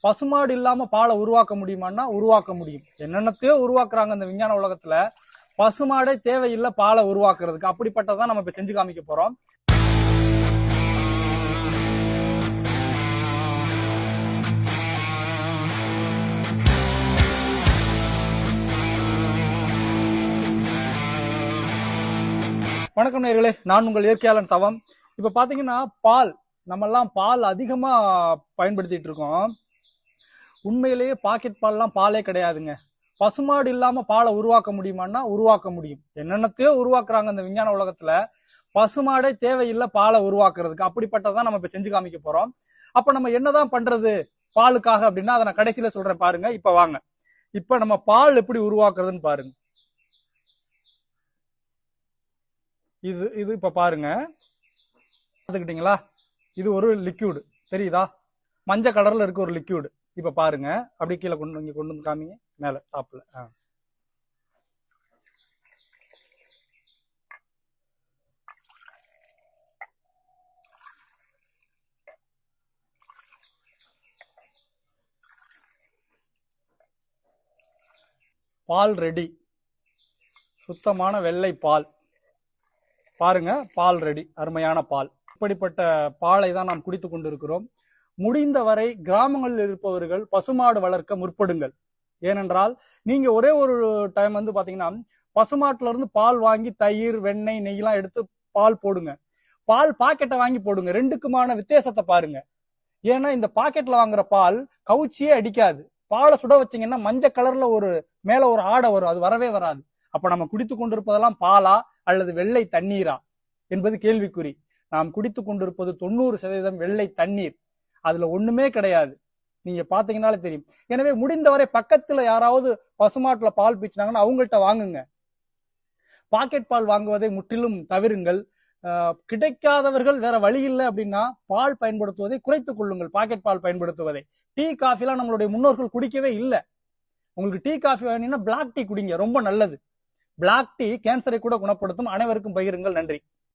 பசுமாடு இல்லாம பாலை உருவாக்க முடியுமான்னா உருவாக்க முடியும். என்னென்னத்தையோ உருவாக்குறாங்க இந்த விஞ்ஞான உலகத்துல. பசுமாடே தேவையில்லை பாலை உருவாக்குறதுக்கு. அப்படிப்பட்டதான் நம்ம இப்ப செஞ்சு காமிக்க போறோம். வணக்கம் நேர்களே. நான் உங்கள் இயற்கையாளன் தவம். இப்ப பாத்தீங்கன்னா பால் நம்ம எல்லாம் பால் அதிகமா பயன்படுத்திட்டு இருக்கோம். உண்மையிலேயே பாக்கெட் பால்லாம் பாலே கிடையாதுங்க. பசுமாடு இல்லாம பாலை உருவாக்க முடியுமான்னா உருவாக்க முடியும். என்னென்னத்தையோ உருவாக்குறாங்க இந்த விஞ்ஞான உலகத்துல. பசுமாடே தேவையில்லை பாலை உருவாக்குறதுக்கு. அப்படிப்பட்டதான் நம்ம இப்ப செஞ்சு காமிக்க போறோம். அப்ப நம்ம என்னதான் பண்றது பாலுக்காக அப்படின்னா அதை நான் கடைசியில சொல்றேன் பாருங்க. இப்ப வாங்க. இப்ப நம்ம பால் எப்படி உருவாக்குறதுன்னு பாருங்க. இது இது இப்ப பாருங்க. பார்த்துக்கிட்டீங்களா? இது ஒரு லிக்யூடு தெரியுதா? மஞ்சள் கலர்ல இருக்க ஒரு லிக்யூடு இப்ப பாருங்க. அப்படி கீழே கொண்டு இங்க கொண்டு வந்து காமிங்க. மேல டாப்ல பால் ரெடி. சுத்தமான வெள்ளை பால். பாருங்க பால் ரெடி. அருமையான பால். இப்படிப்பட்ட பாலை தான் நாம் குடித்து கொண்டிருக்கிறோம். முடிந்தவரை கிராமங்களில் இருப்பவர்கள் பசுமாடு வளர்க்க முற்படுங்கள். ஏனென்றால் நீங்க ஒரே ஒரு டைம் வந்து பாத்தீங்கன்னா பசுமாட்டுல இருந்து பால் வாங்கி தயிர் வெண்ணெய் நெய்யெல்லாம் எடுத்து பால் போடுங்க. பால் பாக்கெட்டை வாங்கி போடுங்க. ரெண்டுக்குமான வித்தியாசத்தை பாருங்க. ஏன்னா இந்த பாக்கெட்ல வாங்குற பால் கவுச்சியே அடிக்காது. பாலை சுட வச்சீங்கன்னா மஞ்சள் கலர்ல ஒரு மேல ஒரு ஆடை வரும். அது வரவே வராது. அப்ப நம்ம குடித்து கொண்டிருப்பதெல்லாம் பாலா அல்லது வெள்ளை தண்ணீரா? என்பது கேள்விக்குறி. நாம் குடித்து கொண்டிருப்பது தொண்ணூறு சதவீதம் வெள்ளை தண்ணீர். அதுல ஒண்ணுமே கிடையாது. நீங்க பாத்தீங்கன்னாலே தெரியும். எனவே முடிந்தவரை பக்கத்துல யாராவது பசுமாட்டுல பால் பீச்சினாங்கன்னா அவங்கள்ட்ட வாங்குங்க. பாக்கெட் பால் வாங்குவதை முற்றிலும் தவிருங்கள். கிடைக்காதவர்கள் வேற வழி இல்லை அப்படின்னா பால் பயன்படுத்துவதை குறைத்துக் கொள்ளுங்கள். பாக்கெட் பால் பயன்படுத்துவதை. டீ காஃபிலாம் நம்மளுடைய முன்னோர்கள் குடிக்கவே இல்லை. உங்களுக்கு டீ காஃபி வேணும்னா பிளாக் டீ குடிங்க. ரொம்ப நல்லது. பிளாக் டீ கேன்சரை கூட குணப்படுத்தும். அனைவருக்கும் பகிருங்கள். நன்றி.